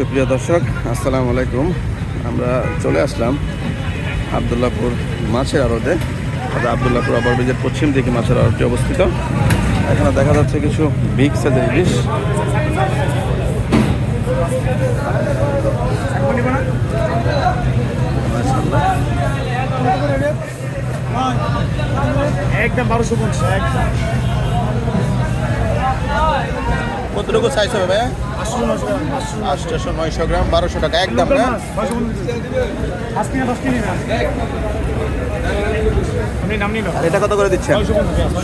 সুপ্রিয় দর্শক আসসালামু আলাইকুম। আমরা চলে আসলাম আবদুল্লাপুর মাছের আড়তে। আবদুল্লাপুর ওভারব্রিজের পশ্চিম দিকে মাছের আড়তটি অবস্থিত। এখানে দেখা যাচ্ছে কিছু বিগ সাইজের ইলিশ। মাশাআল্লাহ। একদম বারোশো পঞ্চাশ। একদম কতটুকু সাইজ হবে ভাই পাঁচশো নশো গ্রাম, পাঁচশো নয়শো গ্রাম বারোশো টাকা একদম না এটা কত করে দিচ্ছেন?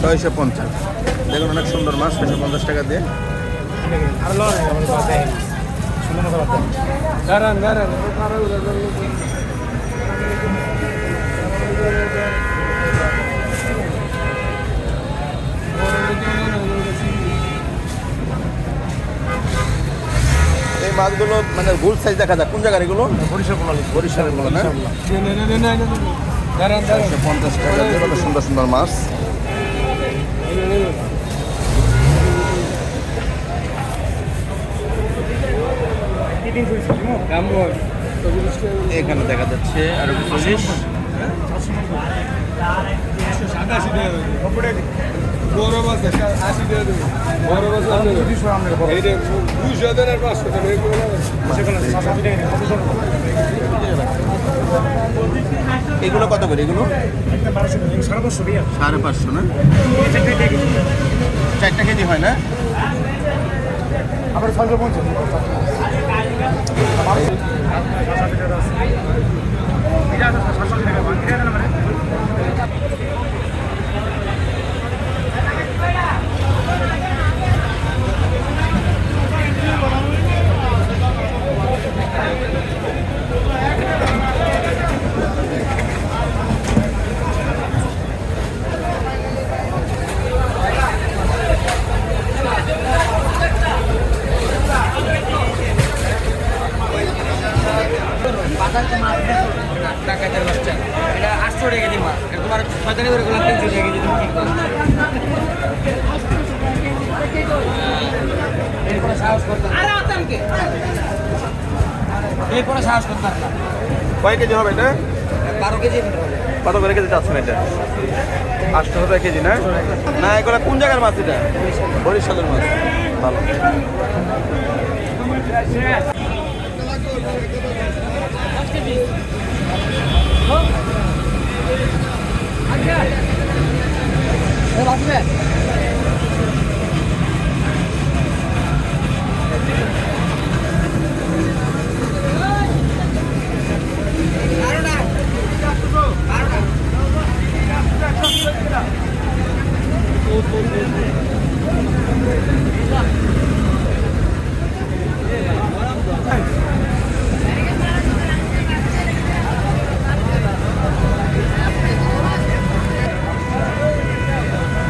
ছয়শো পঞ্চাশ। দেখুন অনেক সুন্দর মাছ ছয়শো পঞ্চাশ টাকা দেয়। দাঁড়ান দাঁড়ান মাছগুলো মানে গুল সাইজ দেখা যায় কোন জায়গার এগুলো? বরিশাল না? পঞ্চাশ টাকা কত সুন্দর সুন্দর মাছ। এখানে দেখা যাচ্ছে আরও কিছু জিনিস। বড় মাছ আশি টাকা দেবে। বড় মাছ এইটা দুশো দেন আর পাঁচশো টাকা এগুলো কত করে এগুলো? সাড়ে পাঁচশো বিয়া সাড়ে পাঁচশো না? চারটা কেজি হয় না? আবার ছয়শো পঞ্চাশ। টাকাতের বাচ্চা এটা আটশো টাকা কেজি মাছ। এটা তোমার ছয়তানি করে করলাম তিনশো টাকা কেজি তুমি ঠিক করো। সাহস করতাম এরপরে সাহস করতাম কয় কেজি হবে এটা? বারো কেজি কত করে কেজি চাচ্ছেন এটা। আটশো টাকা কেজি না? না এগুলো কোন জায়গার মাছ এটা? বরিশালের মাছ। ভালো।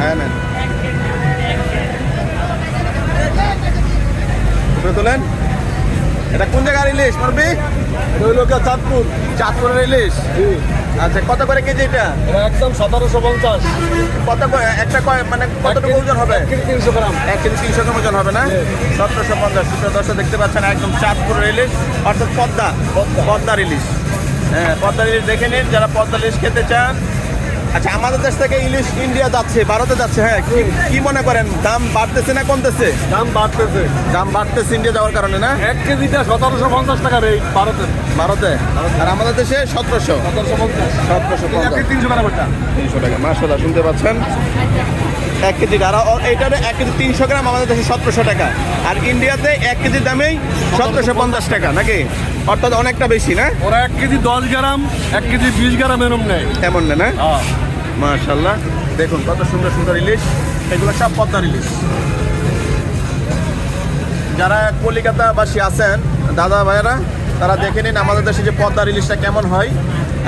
হ্যাঁ ম্যাম উপরে তোলেন? এটা কোন জায়গার ইলিশ মারবি? হইল চাঁদপুর। চাঁদপুরের ইলিশ? আচ্ছা কত করে কেজি এটা? একদম সতেরোশো পঞ্চাশ। কত করে একটা কয় মানে কতটুকু ওজন হবে? তিনশো গ্রাম। এক কেজি তিনশো গ্রাম ওজন হবে না? সতেরোশো পঞ্চাশ। দুশো দশটা দেখতে পাচ্ছেন একদম চাঁদপুরের ইলিশ অর্থাৎ পদ্মা। পদ্মার ইলিশ। হ্যাঁ পদ্মার ইলিশ দেখে নিন যারা পদ্মার ইলিশ খেতে চান আচ্ছা আমাদের দেশ থেকে ইলিশ ইন্ডিয়া যাচ্ছে ভারতে যাচ্ছে হ্যাঁ কি- কি মনে করেন? দাম বাড়তেছে না কমতেছে? দাম বাড়তেছে। দাম বাড়তেছে ইন্ডিয়া যাওয়ার কারণে না? এক কেজিটা সতেরোশো পঞ্চাশ টাকা রেট ভারতে। ভারতে? আর আমাদের দেশে সতেরোশো। সতেরোশো পঞ্চাশ। সতেরোশো পঞ্চাশ। তিনশো টাকা তিনশো টাকা। মাসাল্লাহ শুনতে পাচ্ছেন? এক কেজি আর এইটার এক কেজি তিনশো গ্রাম আমাদের দেশে সতেরোশো টাকা। আর ইন্ডিয়াতে এক কেজির দামেই সতেরোশো পঞ্চাশ টাকা নাকি? অর্থাৎ অনেকটা বেশি না? ওরা এক কেজি দশ গ্রাম এক কেজি বিশ গ্রাম এরম নেয়। এমন না না? হ্যাঁ। মাশাল্লাহ দেখুন কত সুন্দর সুন্দর ইলিশ। এগুলো সব পদ্মার ইলিশ। যারা কলিকাতাবাসী আছেন দাদা ভাইয়েরা তারা দেখে নিন আমাদের দেশে যে পদ্মার ইলিশটা কেমন হয়।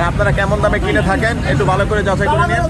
আপনারা কেমন দামে কিনে থাকেন একটু ভালো করে যাচাই করে নিন।